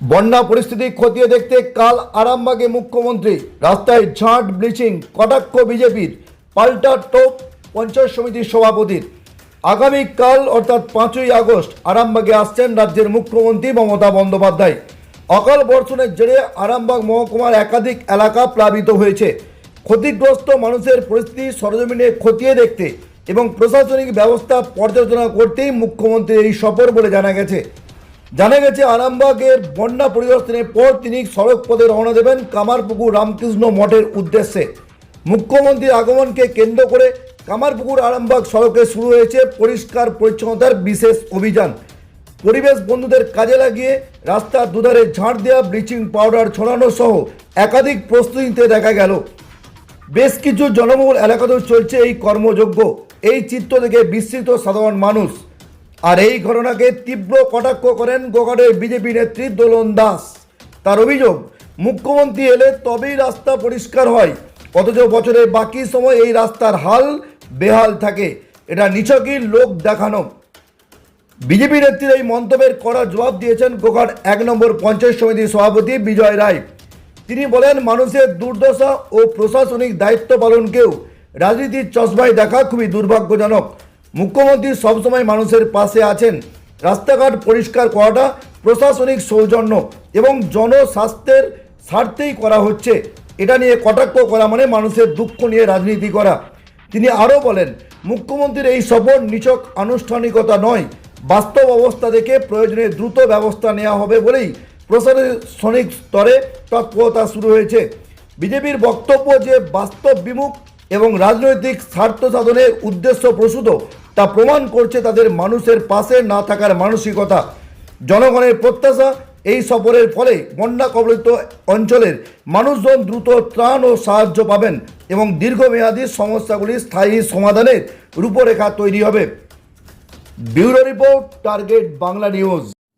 বন্যা পরিস্থিতি খতিয়ে দেখতে কাল আরামবাগে মুখ্যমন্ত্রী, রাস্তায় ঝাঁট, ব্লিচিং, কটাক্ষ বিজেপির, পাল্টা টোপ পঞ্চায়েত সমিতির সভাপতির। আগামীকাল অর্থাৎ পাঁচই আগস্ট, আরামবাগে আসছেন রাজ্যের মুখ্যমন্ত্রী মমতা বন্দ্যোপাধ্যায়। অকাল বর্ষণের জেরে আরামবাগ মহকুমার একাধিক এলাকা প্লাবিত হয়েছে। ক্ষতিগ্রস্ত মানুষের পরিস্থিতি সরজমিনে খতিয়ে দেখতে এবং প্রশাসনিক ব্যবস্থা পর্যালোচনা করতেই মুখ্যমন্ত্রীর এই সফর বলে জানা গেছে। জানা গেছে, আরামবাগের বন্যা পরিদর্শনের পর তিনি সড়ক পথে রওনা দেবেন কামারপুকুর রামকৃষ্ণ মঠের উদ্দেশ্যে। মুখ্যমন্ত্রীর আগমনকে কেন্দ্র করে কামারপুকুর আরামবাগ সড়কে শুরু হয়েছে পরিষ্কার পরিচ্ছন্নতার বিশেষ অভিযান। পরিবেশ বন্ধুদের কাজে লাগিয়ে রাস্তার দুধারে ঝাড় দেওয়া ব্লিচিং পাউডার ছড়ানো সহ একাধিক প্রস্তুতিতে দেখা গেল। বেশ কিছু জনবহুল এলাকাতেও চলছে এই কর্মযজ্ঞ। এই চিত্র দেখে বিস্মিত সাধারণ মানুষ। আর এই ঘটনাকে তীব্র কটাক্ষ করেন গোঘাটের বিজেপি নেত্রী দোলন দাস। তার অভিযোগ, মুখ্যমন্ত্রী এলে তবেই রাস্তা পরিষ্কার হয়, অথচ বছরের বাকি সময় এই রাস্তার হাল বেহাল থাকে, এটা নিছকই লোক দেখানো। বিজেপি নেত্রীর এই মন্তব্যের কড়া জবাব দিয়েছেন গোঘাট এক নম্বর পঞ্চায়েত সমিতির সভাপতি বিজয় রায়। তিনি বলেন, মানুষের দুর্দশা ও প্রশাসনিক দায়িত্ব পালনকেও রাজনীতির চশমায় দেখা খুবই দুর্ভাগ্যজনক। মুখ্যমন্ত্রী সবসময় মানুষের পাশে আছেন। রাস্তাঘাট পরিষ্কার করাটা প্রশাসনিক সৌজন্য এবং জনস্বাস্থ্যের স্বার্থেই করা হচ্ছে। এটা নিয়ে কটাক্ষ করা মানে মানুষের দুঃখ নিয়ে রাজনীতি করা। তিনি আরও বলেন, মুখ্যমন্ত্রীর এই সফর নিছক আনুষ্ঠানিকতা নয়, বাস্তব অবস্থা দেখে প্রয়োজনে দ্রুত ব্যবস্থা নেওয়া হবে বলেই প্রশাসনিক স্তরে তৎপরতা শুরু হয়েছে। বিজেপির বক্তব্য যে বাস্তব বিমুখ এবং রাজনৈতিক স্বার্থ সাধনের উদ্দেশ্য প্রসূত তা প্রমাণ করছে তাদের মানুষের পাশে না থাকার মানসিকতা। জনগণের প্রত্যাশা, এই সফরের ফলে বন্যা কবলিত অঞ্চলের মানুষজন দ্রুত ত্রাণ ও সাহায্য পাবেন এবং দীর্ঘমেয়াদী সমস্যাগুলি স্থায়ী সমাধানের রূপরেখা তৈরি হবে। Bureau report, target Bangla news.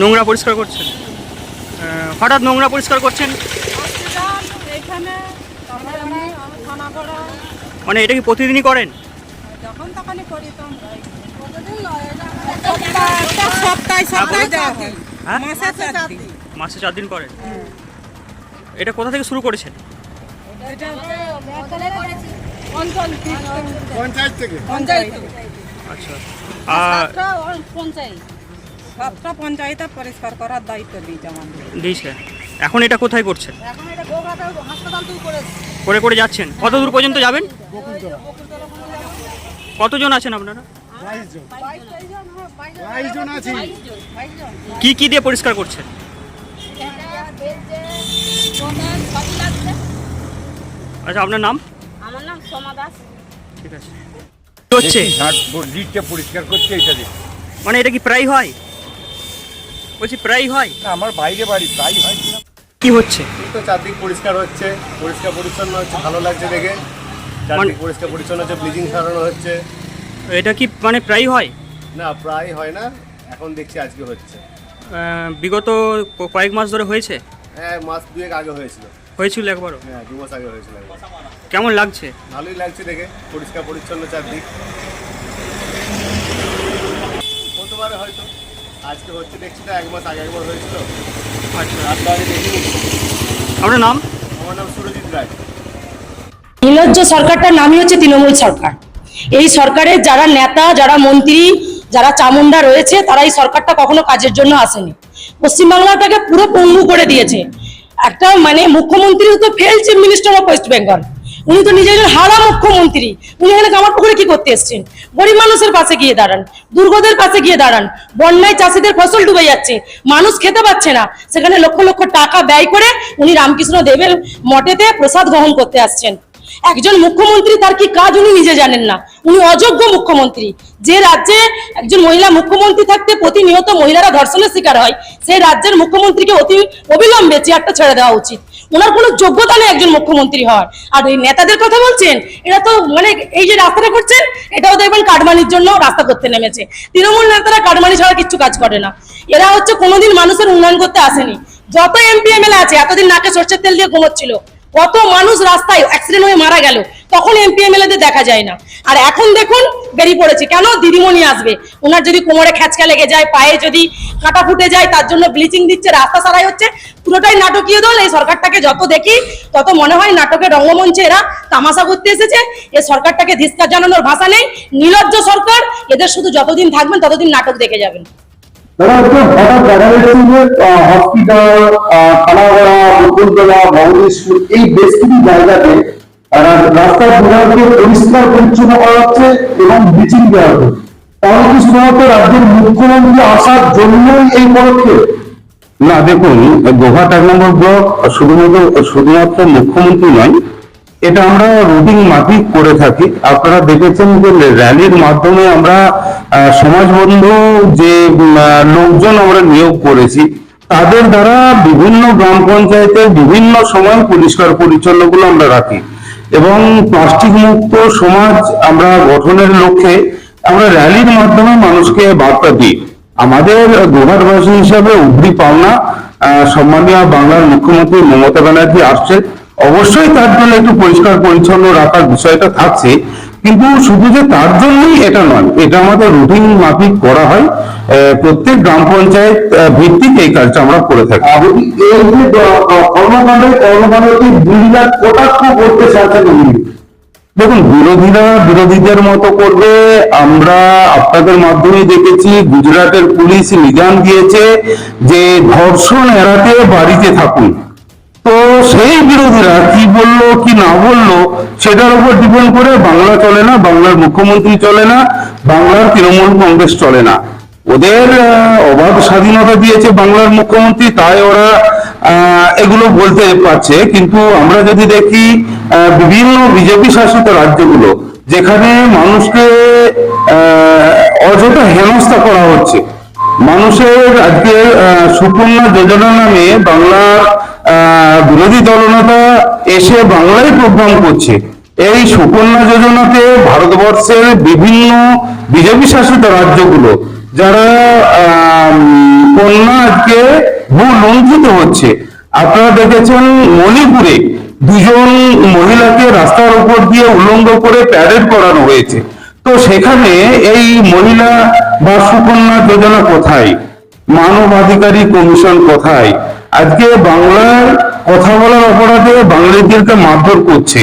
নোংরা পরিষ্কার করছেন? হঠাৎ নোংরা পরিষ্কার করছেন? মানে এটা কি প্রতিদিনই করেন? তখনই করি তো সপ্তাহে সপ্তাহে সপ্তাহে দেওয়া হয় হ্যাঁ? মাসে চার দিন। দিন। করেন এটা কোথা থেকে শুরু করেছেন? অঞ্চল পঞ্চায়েত থেকে। পঞ্চায়েত আচ্ছা। আর পঞ্চায়েত। সাতটা পঞ্চায়েতে পরিষ্কার করার দায়িত্ব দিয়েছে আমাদের। দিয়েছে। এখন এটা কোথায় করছেন? করে করে যাচ্ছেন? কত দূর পর্যন্ত যাবেন? কতজন আছেন আপনারা। কি কি দিয়ে পরিষ্কার করছেন। আচ্ছা আপনার নাম? আমার নাম সোমা দাস। ঠিক আছে। কি হচ্ছে? লিডটা পরিষ্কার করছে এটা দিয়ে মানে এটা কি প্রায় হয়? বলছি প্রায় হয়? না, আমার বাইরে বাড়ি তাই হয়। কি হচ্ছে? তো চারদিক পরিষ্কার হচ্ছে পরিষ্কার পরিচ্ছন্ন হচ্ছে ভালো লাগছে দেখে। চারদিক মানে- পরিষ্কার পরিচ্ছন্ন হচ্ছে ব্লিচিং সারানো হচ্ছে। এটা কি মানে প্রায় হয়? না প্রায় হয় না এখন দেখছি আজকে হচ্ছে। বিগত কয়েক মাস ধরে হয়েছে? হ্যাঁ মাস দুয়েক আগে হয়েছিল। হয়েছিল একবারও? হ্যাঁ দু মাস আগে হয়েছিল একবার। কেমন লাগছে? ভালোই লাগছে দেখে পরিষ্কার পরিচ্ছন্ন চারদিক। পারে হয়তো আজকে হচ্ছে দেখছি তো এক মাস আগে একবার হয়েছিল। আচ্ছা। আপনার নাম? আমার নাম সুরজিৎ রায়। নির্লজ্জ সরকারটার নামই হচ্ছে তৃণমূল সরকার। এই সরকারের যারা নেতা, যারা মন্ত্রী, যারা চামুন্ডা রয়েছে, তারা এই সরকারটা কখনো কাজের জন্য আসেনি। পশ্চিমবাংলাটাকে পুরো পঙ্গু করে দিয়েছে। একটা মানে মুখ্যমন্ত্রী তো fail chief minister of West Bengal উনি তো নিজের হারা মুখ্যমন্ত্রী। উনি এখানে কামারপুকুরে কি করতে এসছেন? গরিব মানুষের পাশে গিয়ে দাঁড়ান, দুর্গদের পাশে গিয়ে দাঁড়ান। বন্যায় চাষিদের ফসল ডুবে যাচ্ছে। মানুষ খেতে পাচ্ছে না। সেখানে লক্ষ লক্ষ টাকা ব্যয় করে উনি রামকৃষ্ণ দেবের মঠেতে প্রসাদ গ্রহণ করতে আসছেন। একজন মুখ্যমন্ত্রী তার কি কাজ উনি নিজে জানেন না? উনি অযোগ্য মুখ্যমন্ত্রী। যে রাজ্যে একজন মহিলা মুখ্যমন্ত্রী থাকতে প্রতিনিয়ত মহিলারা ধর্ষণের শিকার হয় সেই রাজ্যের মুখ্যমন্ত্রীকে অতি অবিলম্বে চেয়ারটা ছেড়ে দেওয়া উচিত। ওনার কোনো যোগ্যতা নেই একজন মুখ্যমন্ত্রী হওয়ার। আর এই নেতাদের কথা বলছেন, এরা তো মানে এই যে রাস্তাটা করছেন, এটাও দেখবেন কাটমানির জন্য রাস্তা করতে নেমেছে। তৃণমূল নেতারা কাটমানি ছাড়া কিচ্ছু কাজ করে না। এরা হচ্ছে কোনোদিন মানুষের উন্নয়ন করতে আসেনি। যত এমপি, এমএলএ আছে, এতদিন নাকে সর্ষের তেল দিয়ে ঘুমোচ্ছিল। কত মানুষ রাস্তায় অ্যাক্সিডেন্ট হয়ে মারা গেল, তখন এমপি এমএলএদের দেখা যায় না। আর এখন দেখুন, বেরিয়ে পড়েছে। কেন? দিদিমণি আসবে। ওনার যদি কোমরে খেঁচকা লেগে যায়, পায়ে যদি কাঁটা ফুটে যায়, তার জন্য ব্লিচিং দিচ্ছে, রাস্তা সারাই হচ্ছে। পুরোটাই নাটকীয় দল। এই সরকারটাকে যত দেখি, তত মনে হয় নাটকের রঙ্গমঞ্চে এরা তামাশা করতে এসেছে। এ সরকারটাকে ধিস্কার জানানোর ভাষা নেই। নির্লজ্জ সরকার, এদের শুধু যতদিন থাকবেন, ততদিন নাটক দেখে যাবেন। এই বেশ কিছু জায়গাতে রাস্তার পরিষ্কার পরিচ্ছন্ন করা হচ্ছে এবং হচ্ছে। শুধুমাত্র রাজ্যের আসার জন্যই এই পদক্ষেপ? না, দেখুন ব্লক শুধুমাত্র শুধুমাত্র মুখ্যমন্ত্রী নয় এটা আমরা রুটিন মাফিক করে থাকি। আপনারা দেখেছেন যে র্যালির মাধ্যমে আমরা সমাজবন্ধু যে লোকজন আমরা নিয়োগ করেছি, তাদের দ্বারা বিভিন্ন গ্রাম পঞ্চায়েতের বিভিন্ন সময় পরিষ্কার পরিচ্ছন্নগুলো আমরা রাখি। এবং প্লাস্টিক মুক্ত সমাজ আমরা গঠনের লক্ষ্যে আমরা র্যালির মাধ্যমে মানুষকে বার্তা দিই। আমাদের গোঘাটবাসী হিসাবে উদ্রি পাওনা সম্মানীয় বাংলার মুখ্যমন্ত্রী মমতা ব্যানার্জি আসছে অবশ্যই তার জন্য একটু পরিষ্কার পরিচ্ছন্ন রাখার বিষয়টা থাকছে কিন্তু শুধু যে তার জন্যই এটা নয় এটা আমাদের রুটিন মাফিক করা হয় প্রত্যেক গ্রাম পঞ্চায়েত ভিত্তিক এই কাজটা আমরা করে থাকি। আর যদি এই যে কর্মকাণ্ডে কর্মকাণ্ডকে বিরোধীরা কটাক্ষ করতে চাচ্ছেন উনি? দেখুন বিরোধীরা বিরোধীদের মতো করবে আমরা আপনাদের মাধ্যমে দেখেছি গুজরাটের পুলিশ নিদান দিয়েছে যে ধর্ষণ এড়াতে বাড়িতে থাকুন। সেই বিরোধীরা কি বলল কি না বলল সেটার উপর ডিপেন্ড করে বাংলা চলে না বাংলার মুখ্যমন্ত্রী চলে না বাংলার তৃণমূল কংগ্রেস চলে না। ওদের অবাধ স্বাধীনতা দিয়েছে বাংলার মুখ্যমন্ত্রী তাই ওরা এগুলো বলতে পারছে। কিন্তু আমরা যদি দেখি বিভিন্ন বিজেপি শাসিত রাজ্যগুলো যেখানে মানুষকে অযথা হেনস্থা করা হচ্ছে। মানুষের আজকে সুকন্যা যোজনা নামে আহ, বিরোধী দলনেতা এসে বাংলায় প্রোগ্রাম করছে। এই সুকন্যা যোজনাতে ভারতবর্ষের বিভিন্ন বিজেপি শাসিত রাজ্যগুলো যারা আহ, কন্যা আজকে ভূ লঙ্ঘিত হচ্ছে। আপনারা দেখেছেন মণিপুরে দুজন মহিলাকে রাস্তার উপর দিয়ে উলঙ্গ করে প্যারেড করানো হয়েছে। তো সেখানে এই মহিলা বা সুকন্যা যোজনা কোথায়? মানবাধিকারী কমিশন কোথায়? আজকে বাংলার কথা বলার অপরাধে বাঙালিদেরকে মারধর করছে।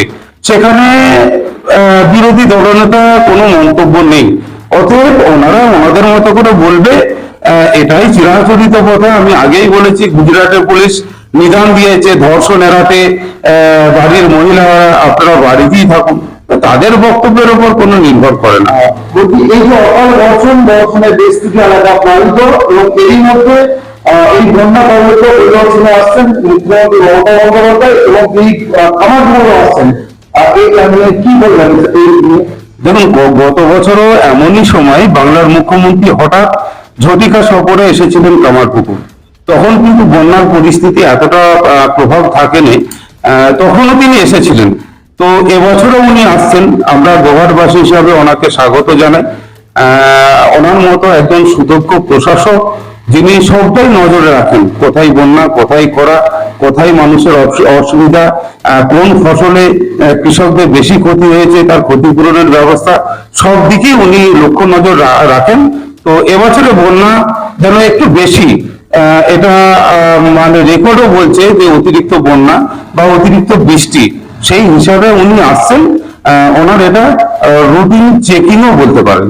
সেখানে বিরোধী দলনেতা কোনো মন্তব্য নেই। অতএব ওনারা ওনাদের মতো করে বলবে এটাই চিরাচরিত কথা। আমি আগেই বলেছি, গুজরাটের পুলিশ নিদান দিয়েছে ধর্ষণ এড়াতে। বাড়ির মহিলা আপনারা বাড়িতেই থাকুন। তাদের বক্তব্যের উপর কোনো নির্ভর করে না। এই যে অকাল বর্ষণ বর্ষণে বেশ কিছু এলাকা প্লাবিত এবং এরই মধ্যে এই বন্যা কবলিত পরিদর্শনে আসছেন মুখ্যমন্ত্রী মমতা বন্দ্যোপাধ্যায় এবং তিনি খামারগুলো আসছেন। আর এই আপনি কি বলবেন? এই দেখুন গত বছরও এমনই সময় বাংলার মুখ্যমন্ত্রী হঠাৎ ঝটিকা সফরে এসেছিলেন কামারপুকুর তখন কিন্তু বন্যার পরিস্থিতি এতটা প্রভাব থাকেনি। তখনও তিনি এসেছিলেন। তো এবছরও উনি আসছেন। আমরা গোহারবাসী হিসাবে ওনাকে স্বাগত জানাই। আহ, ওনার মতো একজন সুদক্ষ প্রশাসক যিনি সবটাই নজরে রাখেন, কোথায় বন্যা, কোথায় করা কোথায় মানুষের অসুবিধা কোন ফসলে কৃষকদের বেশি ক্ষতি হয়েছে, তার ক্ষতিপূরণের ব্যবস্থা, সব দিকেই উনি লক্ষ্য নজর রাখেন। তো এবছরে বন্যা যেন একটু বেশি এটা মানে রেকর্ডও বলছে যে অতিরিক্ত বন্যা বা অতিরিক্ত বৃষ্টি, সেই হিসাবে উনি আসছেন। ওনার এটা রুটিন চেকিংও বলতে পারেন।